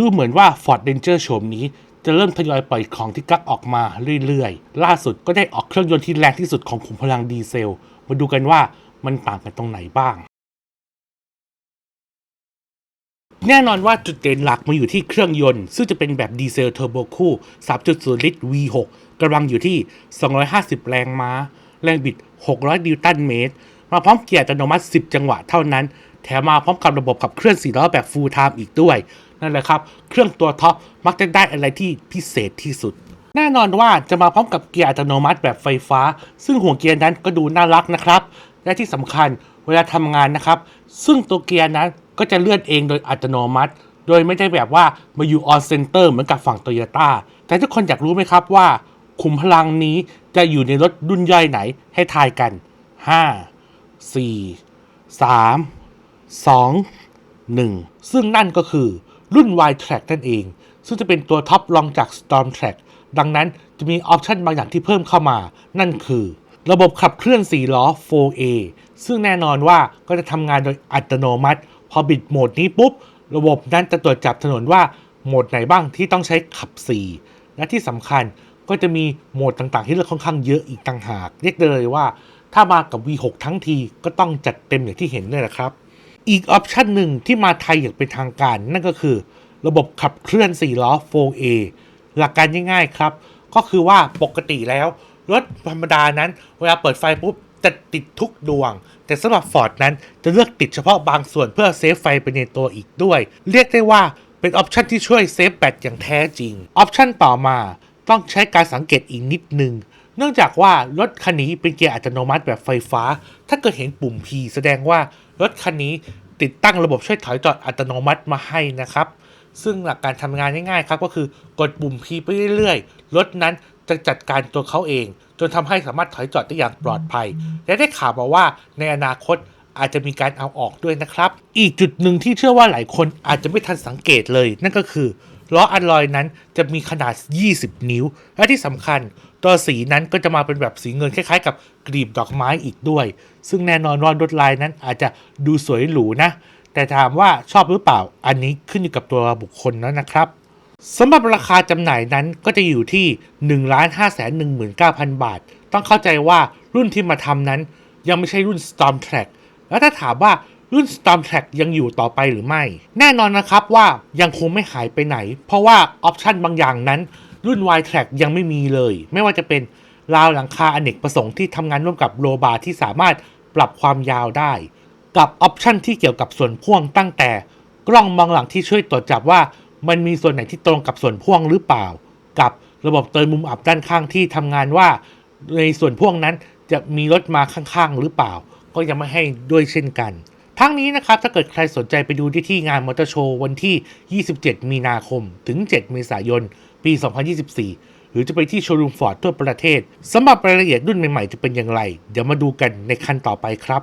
ดูเหมือนว่า Ford Ranger โฉมนี้จะเริ่มทยอยปล่อยของที่กักออกมาเรื่อยๆ ล่าสุดก็ได้ออกเครื่องยนต์ที่แรงที่สุดของขุมพลังดีเซล มาดูกันว่ามันต่างกันตรงไหนบ้าง แน่นอนว่าจุดเด่นหลักมาอยู่ที่เครื่องยนต์ ซึ่งจะเป็นแบบดีเซลเทอร์โบคู่ 3.0 ลิตร V6 กำลังอยู่ที่ 250 แรงม้า แรงบิด 600 นิวตันเมตร มาพร้อมเกียร์อัตโนมัติ 10 จังหวะเท่านั้น แถมมาพร้อมกับระบบขับเคลื่อน4ล้อแบบ full time อีกด้วย นั่นแหละครับ เครื่องตัวท็อปมักจะได้อะไรที่พิเศษที่สุด แน่นอนว่าจะมาพร้อมกับเกียร์อัตโนมัติแบบไฟฟ้า ซึ่งหัวเกียร์นั้นก็ดูน่ารักนะครับ และที่สำคัญเวลาทำงานนะครับ ซึ่งตัวเกียร์นั้นก็จะเลื่อนเองโดยอัตโนมัติ โดยไม่ได้แบบว่ามาอยู่ออนเซนเตอร์เหมือนกับฝั่งโตโยต้าแต่ทุกคนอยากรู้ไหมครับว่าขุมพลังนี้จะอยู่ในรถรุ่นย่อยไหนให้ทายกัน 5 4 3 2 1 ซึ่งนั่นก็คือ รุ่น Y Track นั่นเอง ซึ่งจะเป็นตัวท็อปรองจาก Storm Track ดังนั้นจะมีออปชันบางอย่างที่เพิ่มเข้ามา นั่นคือ ระบบขับเคลื่อน 4 ล้อ 4A ซึ่งแน่นอนว่าก็จะทำงานโดยอัตโนมัติ พอบิดโหมดนี้ปุ๊บ ระบบนั้นจะตรวจจับถนนว่าโหมดไหนบ้างที่ต้องใช้ขับ 4 และที่สำคัญก็จะมีโหมดต่างๆ ที่เลือกค่อนข้างเยอะอีกต่างหาก เรียกได้เลยว่า ถ้ามากับ V6 ทั้งทีก็ต้องจัดเต็มอย่างที่เห็นเลยนะครับ อีกออปชันหนึ่งที่มาไทยอย่างเป็นทางการ นั่นก็คือ ระบบขับเคลื่อน 4 ล้อ 4A หลักการง่ายๆครับ ก็คือว่าปกติแล้ว รถธรรมดานั้น เวลาเปิดไฟปุ๊บจะติดทุกดวง แต่สำหรับ Ford นั้นจะเลือกติดเฉพาะบางส่วนเพื่อเซฟไฟไปในตัวอีกด้วย เรียกได้ว่าเป็นออปชันที่ช่วยเซฟแบตอย่างแท้จริง ออปชันต่อมา ต้องใช้การสังเกตอีกนิดนึง เนื่องจากว่ารถคันนี้เป็นเกียร์อัตโนมัติแบบไฟฟ้า ถ้าเกิดเห็นปุ่ม P แสดงว่ารถคันนี้ติดตั้งระบบช่วยถอยจอดอัตโนมัติมาให้นะครับ ซึ่งหลักการทำงานง่ายๆครับก็คือกดปุ่ม P ไปเรื่อยๆ รถนั้นจะจัดการตัวเขาเอง จนทำให้สามารถถอยจอดได้อย่างปลอดภัย และได้ข่าวมาว่าในอนาคตอาจจะมีการเอาออกด้วยนะครับ อีกจุดหนึ่งที่เชื่อว่าหลายคนอาจจะไม่ทันสังเกตเลย นั่นก็คือ ล้ออัลลอยนั้นจะมีขนาด 20 นิ้ว และที่สำคัญตัวสีนั้นก็จะมาเป็นแบบสีเงินคล้ายๆ กับกลีบดอกไม้อีกด้วย ซึ่งแน่นอนว่าลวดลายนั้นอาจจะดูสวยหรูนะ แต่ถามว่าชอบหรือเปล่า อันนี้ขึ้นอยู่กับตัวบุคคลแล้วนะครับสำหรับราคาจำหน่ายนั้นก็จะอยู่ที่ 1 5 1 9 0 0 0 บาท ต้องเข้าใจว่ารุ่นที่มาทำนั้น ยังไม่ใช่รุ่น Storm Track แล้วถ้าถามว่า รุ่น Storm Track ยังอยู่ต่อไปหรือไม่ แน่นอนนะครับว่ายังคงไม่หายไปไหน เพราะว่าออปชันบางอย่างนั้น รุ่น Y Track ยังไม่มีเลย ไม่ว่าจะเป็นราวหลังคาอเนกประสงค์ที่ทำงานร่วมกับโลบาร์ที่สามารถปรับความยาวได้ กับออปชันที่เกี่ยวกับส่วนพ่วงตั้งแต่ กล้องมองหลังที่ช่วยตรวจจับว่ามันมีส่วนไหนที่ตรงกับส่วนพ่วงหรือเปล่า กับระบบเตือนมุมอับด้านข้างที่ทำงานว่า ในส่วนพ่วงนั้นจะมีรถมาข้างๆ หรือเปล่า ก็ยังไม่ให้ด้วยเช่นกัน ทั้งนี้นะครับถ้าเกิดใครสนใจไปดูที่ที่งานมอเตอร์โชว์วันที่ 27 มีนาคม ถึง 7 เมษายน ปี 2024 หรือจะไปที่โชว์รูมฟอร์ดทั่วประเทศสำหรับรายละเอียดรุ่นใหม่ๆ จะเป็นอย่างไร เดี๋ยวมาดูกันในคันต่อไปครับ